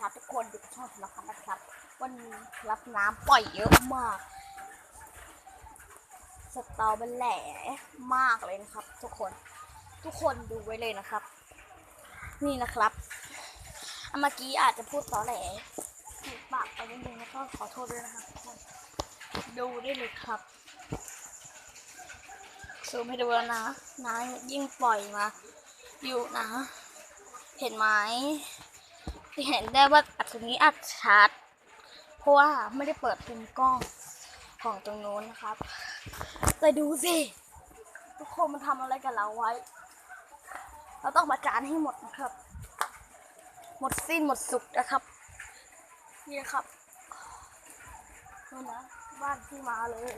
ครับทุกคนดูช่องธนาคารนะครับ วันนี้รับน้ำปล่อยเยอะมาก สตอเบอร์แหล่มากเลยนะครับ ทุกคนทุกคนดูไว้เลยนะครับ นี่นะครับเมื่อกี้อาจจะพูดตอแหลผิดปากไปนิดนึงแล้วก็ขอโทษด้วยนะครับทุกคนดูได้เลยครับซูมให้ดูแล้วนะน้ำยิ่งปล่อยมา อยู่นะ เห็นไหม เห็นได้ว่าอัดตรงนี้อัดชัด เพราะว่าไม่ได้เปิดเป็นกล้องของตรงโน้นนะครับ แต่ดูสิ ทุกคนมันทำอะไรกับเราไว้ เราต้องประจานให้หมดนะครับ หมดสิ้นหมดสุดนะครับ นี่นะครับนี่นะบ้านที่มาเลย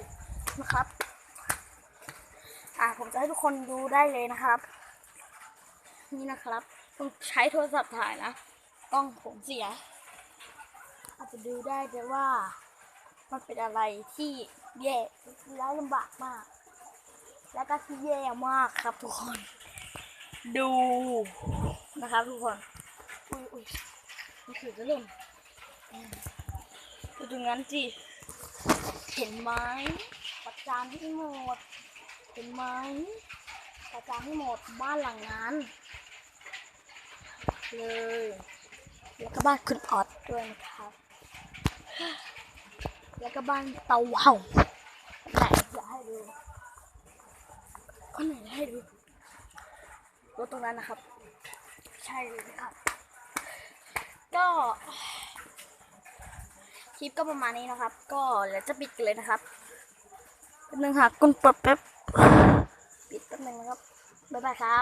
นะครับ อ่าผมจะให้ทุกคนดูได้เลยนะครับ นี่นะครับผมใช้โทรศัพท์ถ่ายนะ กล้องผมเสีย อาจจะดูได้เลยว่า มันเป็นอะไรที่แย่และลำบากมาก แล้วก็ที่แย่มากครับทุกคน ดูนะครับทุกคน อุ้ยอุ้ยมันคือจะเล่นอืมดูตรงนั้นสิเห็นไหมประจานให้หมด เห็นไหมประจานให้หมดบ้านหลังนั้น เลย แล้วก็บ้านคุณออดด้วยนะครับ แล้วก็บ้านเตาเห่าไหนจะให้ดูคนไหนให้ดูรถตรงนั้นนะครับ ใช่เลยนะครับ ก็คลิปก็ประมาณนี้นะครับ ก็เดี๋ยวจะปิดกันเลยนะครับแป๊บนึงค่ะกุณเปิดแป๊บปิดแป๊บนึงนะครับบ๊ายบายครับ